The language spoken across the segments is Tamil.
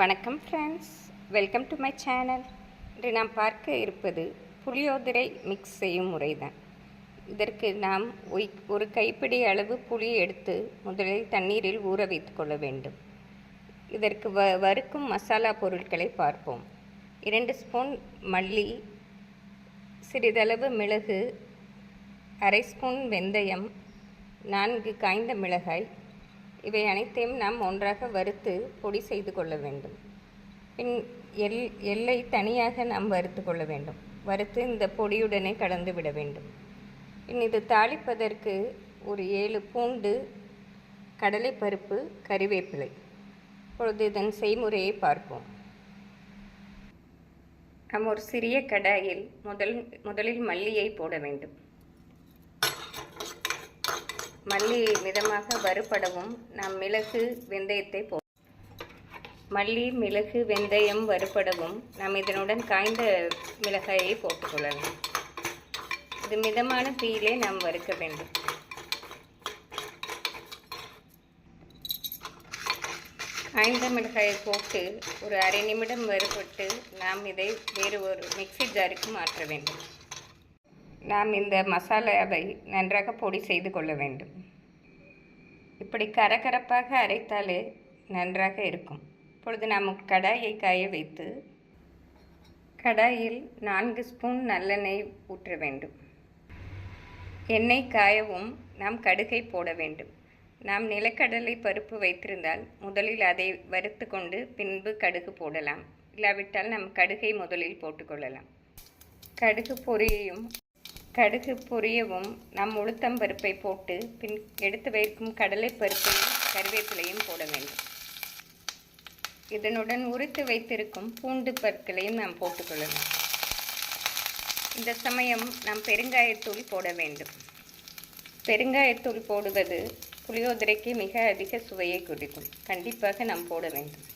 வணக்கம் friends welcome to my channel இன்று நாம் பார்க்க இருப்பது புளியோதரை மிக்ஸ் செய்யும் முறை தான் இதற்கு நாம் ஒரு கைப்பிடி அளவு புளி எடுத்து முதலில் தண்ணீரில் ஊற வைத்து கொள்ள வேண்டும். இதற்கு வ வறுக்கும் மசாலா பொருட்களை பார்ப்போம். இரண்டு ஸ்பூன் மல்லி சிறிதளவு மிளகு அரை ஸ்பூன் வெந்தயம் நான்கு காய்ந்த மிளகாய் இவை அனைத்தையும் நாம் ஒன்றாக வறுத்து பொடி செய்து கொள்ள வேண்டும். பின் எல் எல்லை தனியாக நாம் வறுத்து கொள்ள வேண்டும். வறுத்து இந்த பொடியுடனே கலந்து விட வேண்டும். பின் இது தாளிப்பதற்கு ஒரு ஏழு பூண்டு கடலைப்பருப்பு கறிவேப்பிலை. இப்பொழுது இதன் செய்முறையை பார்ப்போம். நாம் ஒரு சிறிய கடாயில் முதல் முதலில் மல்லியை போட வேண்டும். மல்லி மிதமாக வறுபடவும் நாம் மிளகு வெந்தயத்தை போ மல்லி மிளகு வெந்தயம் வறுபடவும் நாம் இதனுடன் காய்ந்த மிளகாயை போட்டுக்கொள்ளலாம் இது மிதமான தீயிலே நாம் வறுக்க வேண்டும். காய்ந்த மிளகாயை போட்டு ஒரு அரை நிமிடம் வறுபட்டு நாம் இதை வேறு ஒரு மிக்ஸி ஜாருக்கு மாற்ற வேண்டும். நாம் இந்த மசாலாவை நன்றாக பொடி செய்து கொள்ள வேண்டும். இப்படி கரகரப்பாக அரைத்தாலே நன்றாக இருக்கும். இப்பொழுது நாம் கடாயை காய வைத்து கடாயில் நான்கு ஸ்பூன் நல்லெண்ணெய் ஊற்ற வேண்டும். எண்ணெய் காயவும் நாம் கடுகை போட வேண்டும். நாம் நிலக்கடலை பருப்பு வைத்திருந்தால் முதலில் அதை வறுத்து கொண்டு பின்பு கடுகு போடலாம். இல்லாவிட்டால் நம் கடுகை முதலில் போட்டுக்கொள்ளலாம் கடுகு பொரியையும் கடுகு பொரியவும் நம் உளுத்தம் பருப்பை போட்டு பின் எடுத்து வைக்கும் கடலை பருப்பையும் கருவேப்பிலையும் போட வேண்டும். இதனுடன் உரித்து வைத்திருக்கும் பூண்டு பற்களையும் நாம் போட்டுக்கொள்ளலாம் இந்த சமயம் நாம் பெருங்காயத்தூள் போட வேண்டும். பெருங்காயத்தூள் போடுவது புளியோதரைக்கு மிக அதிக சுவையை குறிக்கும் கண்டிப்பாக நாம் போட வேண்டும்.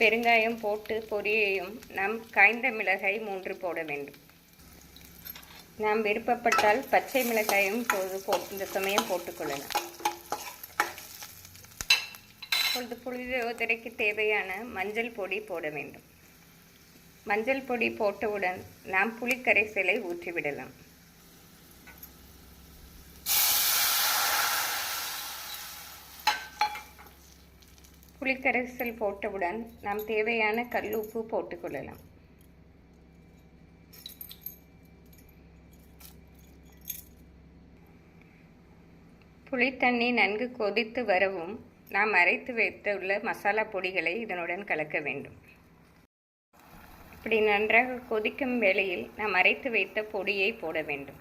பெருங்காயம் போட்டு பொரியையும் நாம் காய்ந்த மிளகாய் மூன்று போட வேண்டும். நாம் விருப்பப்பட்டால் பச்சை மிளகாயும் போது போ இந்த சமயம் போட்டுக்கொள்ளலாம். இப்பொழுது புளியோதரைக்கு தேவையான மஞ்சள் பொடி போட வேண்டும். மஞ்சள் பொடி போட்டவுடன் நாம் புளிக்கரைசலை ஊற்றிவிடலாம். புளிக்கரைசல் போட்டவுடன் நாம் தேவையான கல்லுப்பு போட்டுக்கொள்ளலாம். புளித்தண்ணி நன்கு கொதித்து வரவும் நாம் அரைத்து வைத்துள்ள மசாலா பொடிகளை இதனுடன் கலக்க வேண்டும். இப்படி நன்றாக கொதிக்கும் வேளையில் நாம் அரைத்து வைத்த பொடியை போட வேண்டும்.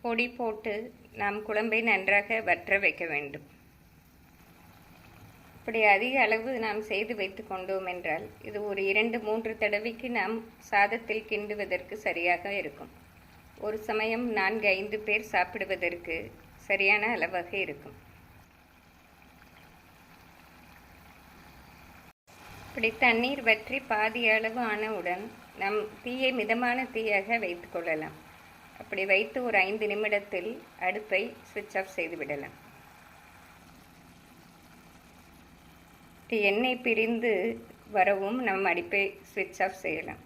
பொடி போட்டு நாம் குழம்பை நன்றாக வற்ற வைக்க வேண்டும். அப்படி அதிக அளவு நாம் செய்து வைத்து கொண்டோம் என்றால் இது ஒரு இரண்டு மூன்று தடவைக்கு நாம் சாதத்தில் கிண்டுவதற்கு சரியாக இருக்கும். ஒரு சமயம் நான்கு ஐந்து பேர் சாப்பிடுவதற்கு சரியான அளவாக இருக்கும். இப்படி தண்ணீர் வற்றி பாதி அளவு ஆனவுடன் நம் தீயை மிதமான தீயாக வைத்து கொள்ளலாம். அப்படி வைத்து ஒரு ஐந்து நிமிடத்தில் அடுப்பை சுவிட்ச் ஆஃப் செய்து விடலாம். எண்ணெய் பிரிந்து வரவும் நம் அடுப்பை சுவிட்ச் ஆஃப் செய்யலாம்.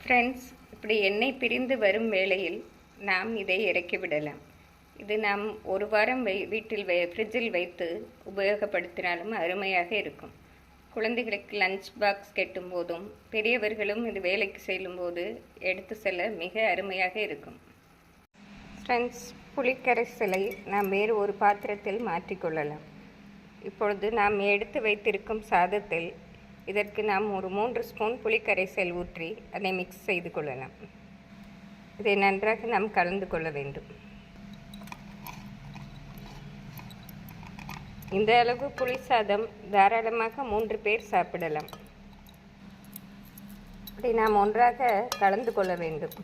ஃப்ரெண்ட்ஸ் இப்படி எண்ணெய் பிரிந்து வரும் வேளையில் நாம் இதை இறக்கி விடலாம். இது நாம் ஒரு வாரம் வை வீட்டில் வை ஃப்ரிட்ஜில் வைத்து உபயோகப்படுத்தினாலும் அருமையாக இருக்கும். குழந்தைகளுக்கு லஞ்ச் பாக்ஸ் கெட்டும் போதும் பெரியவர்களும் இது வேலைக்கு செல்லும்போது எடுத்து செல்ல மிக அருமையாக இருக்கும். ஃப்ரெண்ட்ஸ் புளிக்கரைசலை நாம் வேறு ஒரு பாத்திரத்தில் மாற்றிக்கொள்ளலாம் இப்பொழுது நாம் எடுத்து வைத்திருக்கும் சாதத்தில் இதற்கு நாம் ஒரு மூன்று ஸ்பூன் புளிக்கரைசல் ஊற்றி அதை மிக்ஸ் செய்து கொள்ளலாம். இதை நன்றாக நாம் கலந்து கொள்ள வேண்டும். இந்த அளவு புளி சாதம் தாராளமாக மூன்று பேர் சாப்பிடலாம். இப்படி நாம் ஒன்றாக கலந்து கொள்ள வேண்டும்.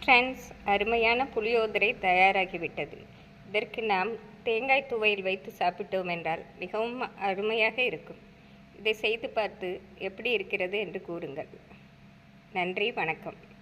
ஃப்ரெண்ட்ஸ் அருமையான புளியோதரை தயாராகிவிட்டது. இதற்கு நாம் தேங்காய் துவையில் வைத்து சாப்பிட்டோம் என்றால் மிகவும் அருமையாக இருக்கும். இதை செய்து பார்த்து எப்படி இருக்கிறது என்று கூறுங்கள். நன்றி வணக்கம்.